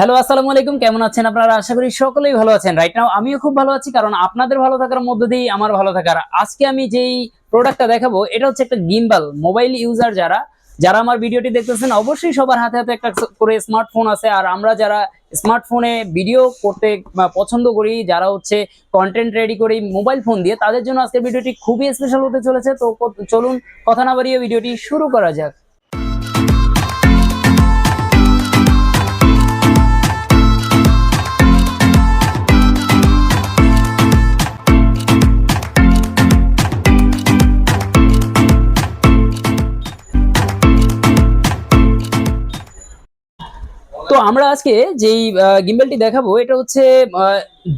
Hello আসসালামু আলাইকুম। কেমন আছেন আপনারা? আশা করি সকলেই ভালো আছেন। রাইট নাও আমিও খুব ভালো আছি কারণ আপনাদের ভালো থাকার মধ্য দিয়েই আমার ভালো থাকার। আজকে আমি যেই প্রোডাক্টটা দেখাবো, এটা হচ্ছে একটা গিম্বাল মোবাইল ইউজার যারা যারা আমার ভিডিওটি দেখতেছেন, অবশ্যই সবার হাতে হাতে একটা করে স্মার্টফোন আছে। আর আমরা যারা স্মার্টফোনে ভিডিও করতে পছন্দ করি, যারা হচ্ছে কন্টেন্ট রেডি করি মোবাইল ফোন দিয়ে, তাদের জন্য আজকের ভিডিওটি খুবই স্পেশাল হতে চলেছে। তো চলুন, কথা না বাড়িয়ে ভিডিওটি শুরু করা যাক। তো আমরা আজকে যেই গিম্বেলটি দেখাবো, এটা হচ্ছে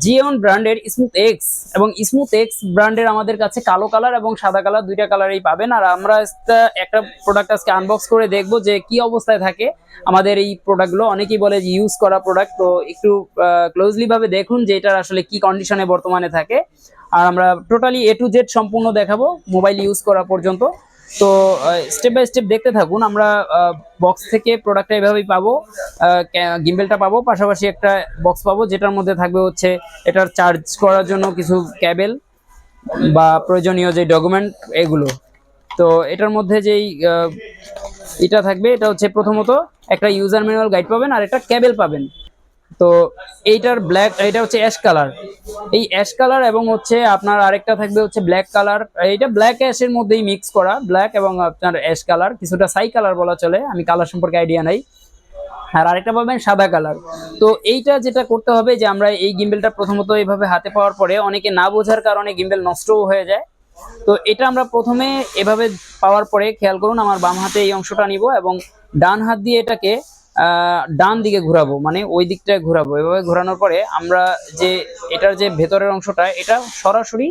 জিওন ব্র্যান্ডের স্মুথ এক্স এবং স্মুথ এক্স ব্র্যান্ডের আমাদের কাছে কালো কালার এবং সাদা কালার দুইটা কালারই পাবেন। আর আমরা একটা- প্রোডাক্ট আজকে আনবক্স করে দেখব যে কি অবস্থায় থাকে আমাদের এই প্রোডাক্টগুলো অনেকেই বলে যে ইউজ করা প্রোডাক্ট তো একটু ক্লোজলি ভাবে দেখুন যে এটার আসলে কি কন্ডিশনে বর্তমানে থাকে। আর আমরা টোটালি এ টু জেড সম্পূর্ণ দেখাবো মোবাইল ইউজ করা পর্যন্ত। তো স্টেপ বাই স্টেপ দেখতে থাকুন, আমরা বক্স থেকে প্রোডাক্টটা এভাবেই পাবো গিম্বেলটা পাবো, পাশাপাশি একটা বক্স পাবো, যেটার মধ্যে থাকবে হচ্ছে এটার চার্জ করার জন্য কিছু ক্যাবেল বা প্রয়োজনীয় যে ডকুমেন্ট এগুলো। তো, এটার মধ্যে যেই এটা থাকবে, এটা হচ্ছে প্রথমত একটা ইউজার ম্যানুয়াল গাইড পাবেন আর একটা ক্যাবেল পাবেন। তো এইটার ব্ল্যাক এটা হচ্ছে অ্যাশ কালার এই অ্যাশ কালার এবং হচ্ছে আপনার আরেকটা থাকবে হচ্ছে ব্ল্যাক কালার এইটা ব্ল্যাক অ্যাশের মধ্যেই মিক্স করা ব্ল্যাক এবং আপনার অ্যাশ কালার কিছুটা সাই কালার বলা চলে, আমি কালার সম্পর্কে আইডিয়া নাই। আর আরেকটা পাবেন সাদা কালার তো এইটা যেটা করতে হবে যে আমরা এই গিম্বেলটা প্রথমত এইভাবে হাতে পাওয়ার পরে অনেকে না বোঝার কারণে গিম্বেল নষ্টও হয়ে যায়। তো এটা আমরা প্রথমে এভাবে পাওয়ার পরে খেয়াল করুন, আমার বাম হাতে এই অংশটা নিব এবং ডান হাত দিয়ে এটাকে ডান দিকে ঘোরাবো মানে ওই দিকটায় ঘোরাবো। এভাবে ঘোরানোর পরে আমরা যে, এটার যে ভেতরের অংশটা, এটা সরাসরি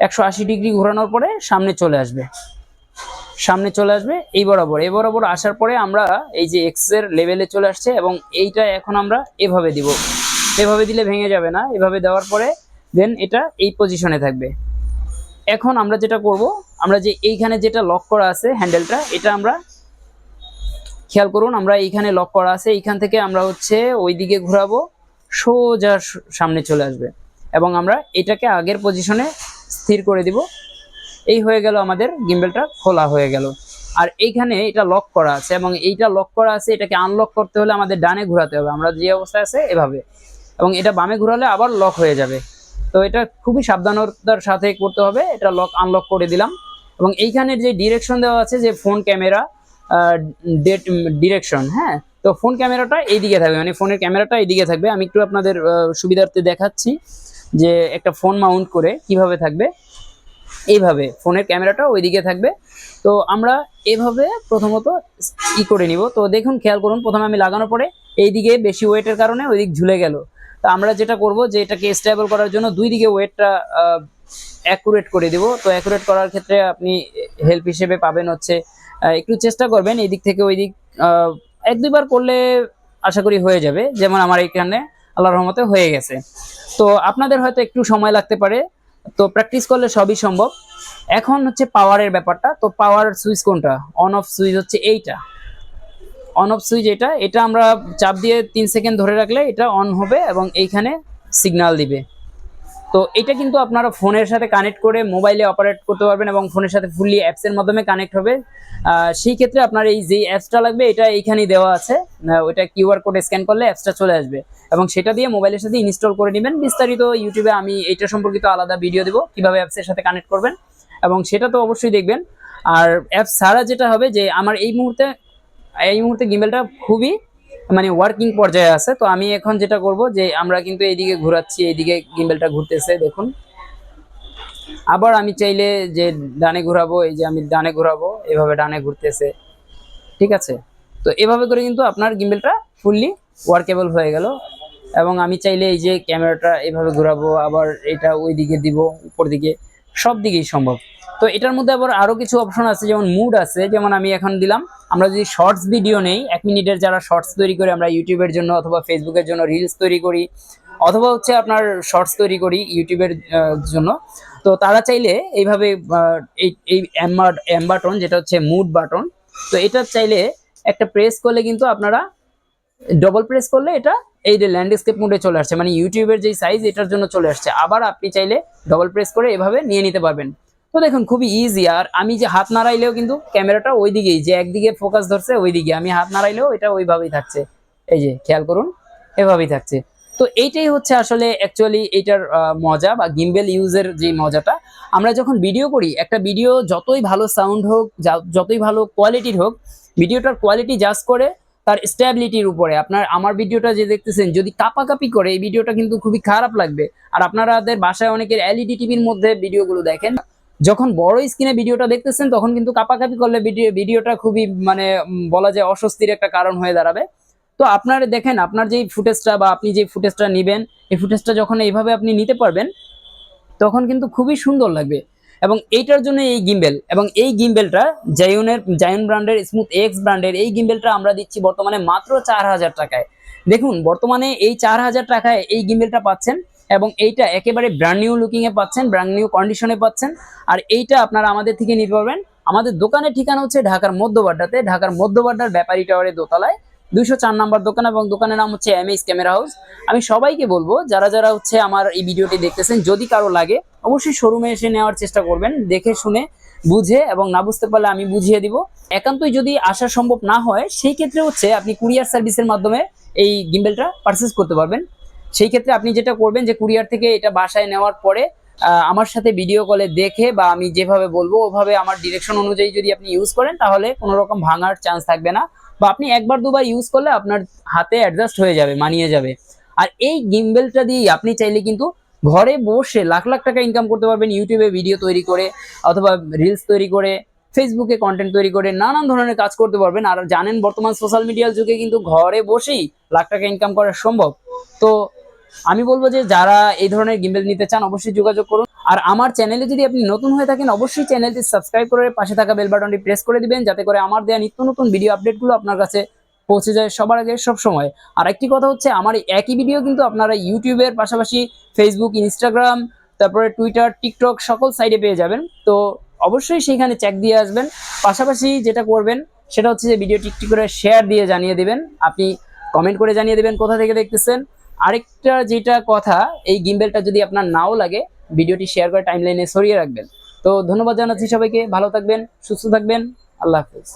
একশো আশি ডিগ্রি ঘোরানোর পরে সামনে চলে আসবে। সামনে চলে আসবে এই বরাবর। এই বরাবর আসার পরে আমরা এই যে এক্সের লেভেলে চলে আসছে এবং এইটা এখন আমরা এভাবে দিব। এভাবে দিলে ভেঙে যাবে না। এভাবে দেওয়ার পরে দেন এটা এই পজিশনে থাকবে। এখন আমরা যেটা করব, আমরা যে এইখানে যেটা লক করা আছে হ্যান্ডেলটা এটা আমরা খেয়াল করুন, আমরা এইখানে লক করা আছে, এইখান থেকে আমরা হচ্ছে ওই দিকে ঘোরাবো, সোজা সামনে চলে আসবে। এবং আমরা এটাকে আগের পজিশনে স্থির করে দিব। এই হয়ে গেল আমাদের গিম্বেলটা খোলা হয়ে গেল। আর এইখানে এটা লক করা আছে এবং এইটা লক করা আছে, এটাকে আনলক করতে হলে আমাদের ডানে ঘোরাতে হবে। আমরা যে অবস্থায় আছে, এভাবে। এবং এটা বামে ঘোরালে আবার লক হয়ে যাবে। তো এটা খুবই সাবধানতার সাথে করতে হবে। এটা লক আনলক করে দিলাম। এবং এইখানের যে ডিরেকশন দেওয়া আছে, যে ফোন ক্যামেরা ডিরেকশন হ্যাঁ? তো ফোন ক্যামেরাটা এইদিকে থাকবে। মানে ফোনের ক্যামেরাটা এইদিকে থাকবে। আমি একটু আপনাদের সুবিধার্থে দেখাচ্ছি যে একটা ফোন মাউন্ট করে কীভাবে থাকবে। এইভাবে ফোনের ক্যামেরাটা ওইদিকে থাকবে। তো আমরা এভাবে প্রথমত ই করে নিব। তো দেখুন, খেয়াল করুন, প্রথমে আমি লাগানোর পরে এইদিকে বেশি ওয়েটের কারণে ওইদিক ঝুলে গেল। তো আমরা যেটা করব যে এটাকে স্টেবল করার জন্য দুই দিকে ওয়েটটা অ্যাকুরেট করে দিব। তো অ্যাকুরেট করার ক্ষেত্রে আপনি হেল্প হিসেবে পাবেন হচ্ছে একটু চেষ্টা করবেন এই দিক থেকে ওই দিক এক দুইবার করলে আশা করি হয়ে যাবে, যেমন আমার এখানে আল্লাহর রহমতে হয়ে গেছে। তো আপনাদের হয়তো একটু সময় লাগতে পারে, তো প্র্যাকটিস করলে সবই সম্ভব। এখন হচ্ছে পাওয়ারের ব্যাপারটা, তো পাওয়ার সুইচ কোনটা? অন অফ সুইচ হচ্ছে এইটা। অন অফ সুইচ এটা এটা আমরা চাপ দিয়ে তিন সেকেন্ড ধরে রাখলে এটা অন হবে এবং এইখানে সিগন্যাল দিবে। তো এটা কিন্তু আপনারা ফোনের সাথে কানেক্ট করে মোবাইলে অপারেট করতে পারবেন এবং ফোনের সাথে ফুললি অ্যাপসের মাধ্যমে কানেক্ট হবে। সেই ক্ষেত্রে আপনার এই যে অ্যাপসটা লাগবে, এটা এইখানেই দেওয়া আছে। ওইটা কিউআর কোড স্ক্যান করলে অ্যাপসটা চলে আসবে। এবং সেটা দিয়ে মোবাইলের সাথে ইনস্টল করে নেবেন। বিস্তারিত ইউটিউবে আমি এইটা সম্পর্কিত আলাদা ভিডিও দেবো, কীভাবে অ্যাপসের সাথে কানেক্ট করবেন। এবং সেটা তো অবশ্যই দেখবেন। আর অ্যাপস ছাড়া যেটা হবে যে, আমার এই মুহূর্তে এই মুহূর্তে গিমেলটা খুবই মানে ওয়ার্কিং পর্যায়ে আছে, তো আমি এখন যেটা করব যে আমরা কিন্তু এইদিকে ঘোরাচ্ছি, এইদিকে গিম্বেলটা ঘুরতেছে, দেখুন। আবার আমি চাইলে যে ডানে ঘোরাবো, এই যে আমি ডানে ঘোরাবো, এভাবে ডানে ঘুরতেছে, ঠিক আছে? তো এভাবে করে কিন্তু আপনার গিম্বেলটা ফুললি ওয়ার্কেবল হয়ে গেল, এবং আমি চাইলে এই যে ক্যামেরাটা এভাবে ঘোরাবো, আবার এটা ওই দিকে দিব, উপর দিকে। সব দিকেই সম্ভব। তো এটার মধ্যে আবার আরও কিছু অপশন আছে, যেমন মুড আছে, যেমন আমি এখন দিলাম। আমরা যদি শর্টস ভিডিও নেই, এক মিনিটের যারা শর্টস তৈরি করে আমরা ইউটিউবের জন্য অথবা ফেসবুকের জন্য রিলস তৈরি করি, অথবা হচ্ছে আপনার শর্টস তৈরি করি ইউটিউবের জন্য। তো তারা চাইলে এইভাবে এই এই এম বাটন যেটা হচ্ছে মুড বাটন তো এটা চাইলে একটা প্রেস করলে কিন্তু আপনারা ডবল প্রেস করলে এটা এই যে ল্যান্ডস্কেপ মোডে চলে আসছে মানে ইউটিউবের যে সাইজ এটার জন্য চলে আসছে। আবার আপনি চাইলে ডবল প্রেস করে এভাবে নিয়ে নিতে পারবেন। তো দেখুন, খুবই ইজি আর আমি যে হাত নাড়াইলেও কিন্তু ক্যামেরাটা ওই দিকেই যে একদিকে ফোকাস ধরছে ওই দিকে আমি হাত নাড়াইলেও এটা ওইভাবেই থাকছে। এই যে, খেয়াল করুন, এভাবেই থাকছে। তো এইটাই হচ্ছে আসলে অ্যাকচুয়ালি এটার মজা বা গিম্বেল ইউজের যে মজাটা। আমরা যখন ভিডিও করি, একটা ভিডিও যতই ভালো সাউন্ড হোক যতই ভালো কোয়ালিটির হোক ভিডিওটার কোয়ালিটি জাস্ট করে তার স্ট্যাবিলিটির উপরে। আপনার, আমার ভিডিওটা যে দেখতেছেন, যদি কাপাকাপি করে, এই ভিডিওটা কিন্তু খুবই খারাপ লাগবে। আর আপনারাদের বাসায় অনেকের এলইডি টিভির মধ্যে ভিডিওগুলো দেখেন। যখন বড় স্ক্রিনে ভিডিওটা দেখতেছেন, তখন কিন্তু কাপাকাপি করলে ভিডিও ভিডিওটা খুবই মানে বলা যায় অস্বস্তির একটা কারণ হয়ে দাঁড়াবে। তো আপনার দেখেন, আপনার যেই ফুটেজটা বা আপনি যে ফুটেজটা নেবেন, এই ফুটেজটা যখন এইভাবে আপনি নিতে পারবেন, তখন কিন্তু খুবই সুন্দর লাগবে। এবং এইটার জন্য এই গিম্বেল এবং এই গিম্বেলটা জায়নের জায়ন ব্র্যান্ডের স্মুথ এক্স ব্র্যান্ডের এই গিম্বেলটা আমরা দিচ্ছি বর্তমানে মাত্র চার হাজার টাকায়। দেখুন, বর্তমানে এই চার হাজার টাকায় এই গিম্বেলটা পাচ্ছেন এবং এইটা একেবারে ব্র্যান্ড নিউ লুকিং এ পাচ্ছেন ব্র্যান্ড নিউ কন্ডিশনে পাচ্ছেন। আর এইটা আপনারা আমাদের থেকে নিতে পারবেন। আমাদের দোকানের ঠিকানা হচ্ছে ঢাকার মধ্যবাড্ডাতে ঢাকার মধ্যবাড্ডার ব্যাপারী টাওয়ারের দোতলায়। দুইশো চার নাম্বার দোকান এবং দোকানের নাম হচ্ছে এম ক্যামেরা হাউস আমি সবাইকে বলব, যারা যারা হচ্ছে আমার এই ভিডিওটি দেখতেছেন, যদি কারও লাগে, অবশ্যই শোরুমে এসে নেওয়ার চেষ্টা করবেন, দেখে শুনে, বুঝে এবং না বুঝতে পারলে আমি বুঝিয়ে দিব। একান্তই যদি আসা সম্ভব না হয়, সেই ক্ষেত্রে হচ্ছে আপনি কুরিয়ার সার্ভিসের মাধ্যমে এই গিম্বেলটা পারচেস করতে পারবেন। সেই ক্ষেত্রে আপনি যেটা করবেন যে, কুরিয়ার থেকে এটা বাসায় নেওয়ার পরে আমার সাথে ভিডিও কলে দেখে বা আমি যেভাবে বলব, ওভাবে আমার ডিরেকশন অনুযায়ী যদি আপনি ইউজ করেন, তাহলে কোনো রকম ভাঙার চান্স থাকবে না। বা আপনি একবার দুবার ইউজ করলে আপনার হাতে অ্যাডজাস্ট হয়ে যাবে, মানিয়ে যাবে। আর এই গিম্বেলটা দিয়ে আপনি চাইলে কিন্তু ঘরে বসে লাখ লাখ টাকা ইনকাম করতে পারবেন ইউটিউবে ভিডিও তৈরি করে অথবা রিলস তৈরি করে ফেসবুকে কন্টেন্ট তৈরি করে, নানান ধরনের কাজ করতে পারবেন। আর জানেন বর্তমান সোশ্যাল মিডিয়ার যুগে কিন্তু ঘরে বসেই লাখ টাকা ইনকাম করা সম্ভব। তো আমি বলব যে যারা এই ধরনের গিম্বেল নিতে চান, অবশ্যই যোগাযোগ করুন। আর আমার চ্যানেলে যদি আপনি নতুন হয়ে থাকেন, অবশ্যই চ্যানেলটি সাবস্ক্রাইব করে পাশে থাকা বেল বাটনটি প্রেস করে দিবেন, যাতে করে আমার দেওয়া নিত্য নতুন ভিডিও আপডেটগুলো আপনার কাছে পৌঁছে যায় সবার আগে সব সময়। আর একটি কথা হচ্ছে, আমার একই ভিডিও কিন্তু আপনারা ইউটিউবের পাশাপাশি ফেসবুক ইনস্টাগ্রাম তারপরে টুইটার টিকটক সকল সাইডে পেয়ে যাবেন। তো অবশ্যই সেইখানে চেক দিয়ে আসবেন। পাশাপাশি যেটা করবেন, সেটা হচ্ছে যে ভিডিও টিকটিক করে শেয়ার দিয়ে জানিয়ে দিবেন। আপনি কমেন্ট করে জানিয়ে দেবেন কোথা থেকে দেখতেছেন। আরেকটা যেটা কথা, এই গিম্বেলটা যদি আপনার নাও লাগে ভিডিওটি শেয়ার করে টাইমলাইনে সরিয়ে রাখবেন। তো ধন্যবাদ জানাচ্ছি সবাইকে, ভালো থাকবেন, সুস্থ থাকবেন, আল্লাহ হাফিজ।